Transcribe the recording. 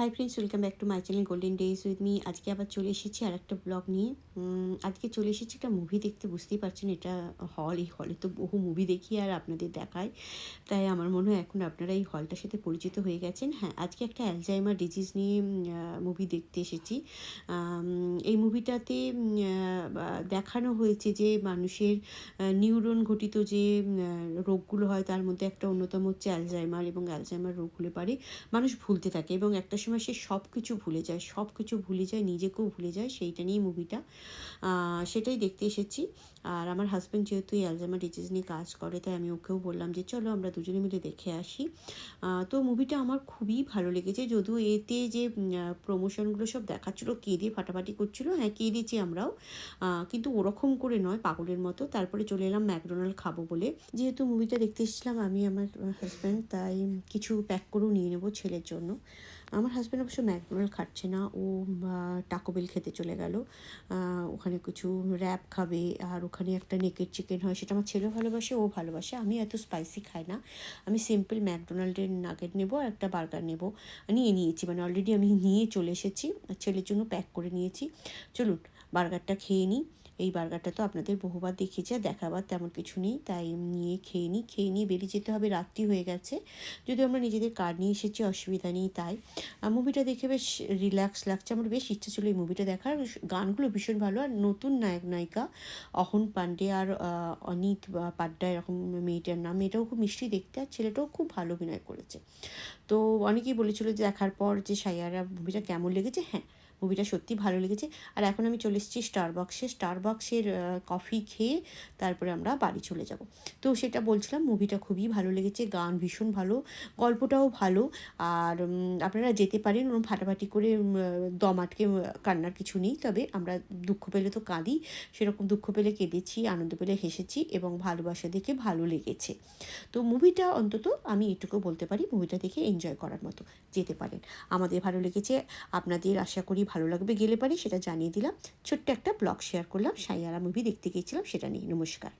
Hi friends welcome back to my channel golden days with me আজকে আবার চলে এসেছি আর একটা ব্লগ নিয়ে আজকে চলে এসেছি একটা মুভি দেখতে, বুঝতেই পারছেন এটা হল এই হলে তো বহু মুভি দেখি আর আপনাদের দেখায়। তাই আমার মনে হয় এখন আপনারা এই হলটার সাথে পরিচিত হয়ে গেছেন। হ্যাঁ আজকে একটা অ্যালজাইমার ডিজিজ নিয়ে মুভি দেখতে এসেছি। এই মুভিটাতে দেখানো হয়েছে যে মানুষের নিউরন ঘটিত যে রোগগুলো হয় তার মধ্যে একটা অন্যতম হচ্ছে অ্যালজাইমার এবং অ্যালজাইমার রোগ হলে পারে। মানুষ ভুলতে থাকে এবং একটা সময় সে সব কিছু ভুলে যায় সব কিছু ভুলে যায়, নিজেকেও ভুলে যায়, সেইটা নিয়ে মুভিটা সেটাই দেখতে এসেছি। আর আমার হাজব্যান্ড যেহেতু এই অ্যালজাইমার ডিজিজ নিয়ে কাজ করে, তাই আমি ওকেও বললাম যে, চলো আমরা দুজনে মিলে দেখে আসি। তো মুভিটা আমার খুবই ভালো লেগেছে। যদিও এতে যে প্রমোশনগুলো সব দেখাচ্ছিলো কেঁদে ফাটাফাটি করছিল হ্যাঁ কেঁদেছি আমরাও। কিন্তু ওরকম করে নয়, পাগলের মতো। তারপরে চলে এলাম ম্যাকডোনাল্ড খাব বলে। যেহেতু মুভিটা দেখতে এসেছিলাম, আমি আমার হাজব্যান্ড তাই কিছু প্যাক করেও নিয়ে নেব ছেলের জন্য। আমার হাজব্যান্ড অবশ্য ম্যাকডোনাল্ড খাচ্ছে না। ও টাকোবেল খেতে চলে গেল। ওখানে কিছু র্যাপ খাবে আর ওখানে একটা নেকেড চিকেন হয়, সেটা আমার ছেলে ভালোবাসে, ও ভালোবাসে। আমি এত স্পাইসি খাই না। আমি সিম্পল ম্যাকডোনাল্ডের নাগেট নেব আর একটা বার্গার নেব। নিয়ে নিয়েছি মানে অলরেডি আমি নিয়ে চলে এসেছি। ছেলের জন্য প্যাক করে নিয়েছি। চলুন বার্গারটা খেয়ে নিই। এই বার্গারটা তো আপনাদের বহুবার দেখিয়েছি দেখাবার তেমন কিছু নেই। তাই নিয়ে খেয়ে নিই, খেয়ে নিয়ে বেরিয়ে যেতে হবে, রাত্রি হয়ে গেছে। যদি আমরা নিজেদের কার নিয়ে এসেছি, অসুবিধা নেই তাই। মুভিটা দেখে বেশ রিল্যাক্স লাগছে, আমার বেশ ইচ্ছে ছিল এই মুভিটা দেখার। গানগুলো ভীষণ ভালো, আর নতুন নায়ক, নায়িকা অহন পান্ডে আর অনিত পাড্ডা এরকম মেয়েটার নাম মেয়েটাও খুব মিষ্টি দেখতে আর ছেলেটাও খুব ভালো অভিনয় করেছে। তো অনেকেই বলেছিল যে দেখার পর যে সাইয়ারা মুভিটা কেমন লেগেছে হ্যাঁ মুভিটা সত্যি ভালো লেগেছে। আর এখন আমি চলে এসেছি স্টার বক্সে স্টার বক্সের কফি খেয়ে তারপরে আমরা বাড়ি চলে যাব। তো সেটা বলছিলাম, মুভিটা খুবই ভালো লেগেছে, গান ভীষণ ভালো, গল্পটাও ভালো। আর আপনারা যেতে পারেন ওরকম ফাটাফাটি করে দম আটকে কান্নার কিছু নেই। তবে আমরা দুঃখ পেলে তো কাঁদি, সেরকম দুঃখ পেলে কেঁদেছি, আনন্দ পেলে হেসেছি এবং ভালোবাসা দেখে ভালো লেগেছে। তো মুভিটা অন্তত আমি এটুকু বলতে পারি, মুভিটা দেখে এনজয় করার মতো যেতে পারেন। আমাদের ভালো লেগেছে, আপনাদের আশা করি ভালো লাগবে, গেলে পারি সেটা জানিয়ে দিলাম। ছোট্ট একটা ব্লগ শেয়ার করলাম, সাইয়ারা মুভি দেখতে গিয়েছিলাম, সেটা নিয়ে। নমস্কার।